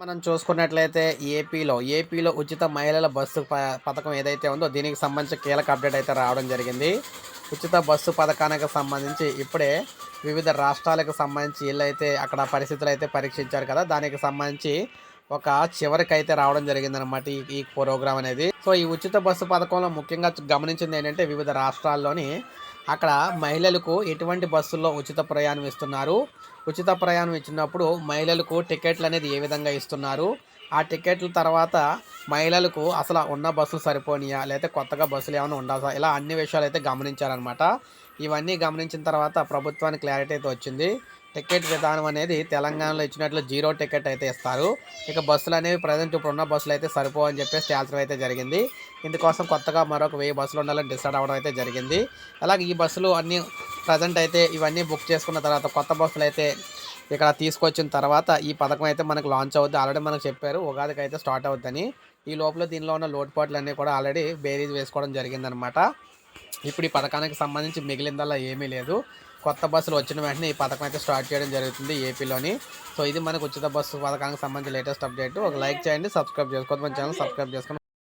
మనం చూసుకున్నట్లయితే ఏపీలో ఏపీలో ఉచిత మహిళల బస్సు ప- పథకం ఏదైతే ఉందో దీనికి సంబంధించి కీలక అప్డేట్ అయితే రావడం జరిగింది. ఉచిత బస్సు పథకానికి సంబంధించి ఇప్పుడే వివిధ రాష్ట్రాలకు సంబంధించి వీళ్ళైతే అక్కడ పరిస్థితులు అయితే పరీక్షించారు కదా దానికి సంబంధించి ఒక చివరికి అయితే రావడం జరిగిందనమాట ఈ ఈ ప్రోగ్రామ్ అనేది. సో ఈ ఉచిత బస్సు పథకంలో ముఖ్యంగా గమనించింది ఏంటంటే వివిధ రాష్ట్రాల్లోని అక్కడ మహిళలకు ఎటువంటి బస్సుల్లో ఉచిత ప్రయాణం ఇస్తున్నారు? ఉచిత ప్రయాణం ఇచ్చినప్పుడు మహిళలకు టికెట్లు అనేది ఏ విధంగా ఇస్తున్నారు? ఆ టికెట్ల తర్వాత మహిళలకు అసలు ఉన్న బస్సులు సరిపోనియా? లేకపోతే కొత్తగా బస్సులు ఏమైనా ఉండాలా ఇలా అన్ని విషయాలు అయితే గమనించారనమాట ఇవన్నీ గమనించిన తర్వాత ప్రభుత్వానికి క్లారిటీ అయితే వచ్చింది. టికెట్ విధానం అనేది తెలంగాణలో ఇచ్చినట్లు జీరో టికెట్ అయితే ఇస్తారు. ఇక బస్సులు అనేవి ప్రజెంట్ ఇప్పుడు ఉన్న బస్సులు అయితే సరిపోవని చెప్పేసి తేల్చడం అయితే జరిగింది. ఇందుకోసం కొత్తగా మరొక వెయ్యి బస్సులు ఉండాలని డిసైడ్ అవ్వడం అయితే జరిగింది. అలాగే ఈ బస్సులు అన్నీ ప్రజెంట్ అయితే ఇవన్నీ బుక్ చేసుకున్న తర్వాత కొత్త బస్సులు అయితే ఇక్కడ తీసుకొచ్చిన తర్వాత ఈ పథకం అయితే మనకు లాంచ్ అవుద్ది. ఆల్రెడీ మనకు చెప్పారు ఉగాదికి అయితే స్టార్ట్ అవుద్దని. ఈ లోపల దీనిలో ఉన్న లోటుపాట్లు అన్నీ కూడా ఆల్రెడీ బేరీజ్ వేసుకోవడం జరిగిందనమాట ఇప్పుడు ఈ పథకానికి సంబంధించి మిగిలిందల్లా ఏమీ లేదు. కొత్త బస్సులు వచ్చిన వెంటనే ఈ పథకం అయితే స్టార్ట్ చేయడం జరుగుతుంది ఏపీలోని. సో ఇది మనకు ఉచిత బస్సు పథకానికి సంబంధించి లేటెస్ట్ అప్డేట్. ఒక లైక్ చేయండి సబ్స్క్రైబ్ చేసుకోవద్దు. మన ఛానల్ సబ్స్క్రైబ్ చేసుకొని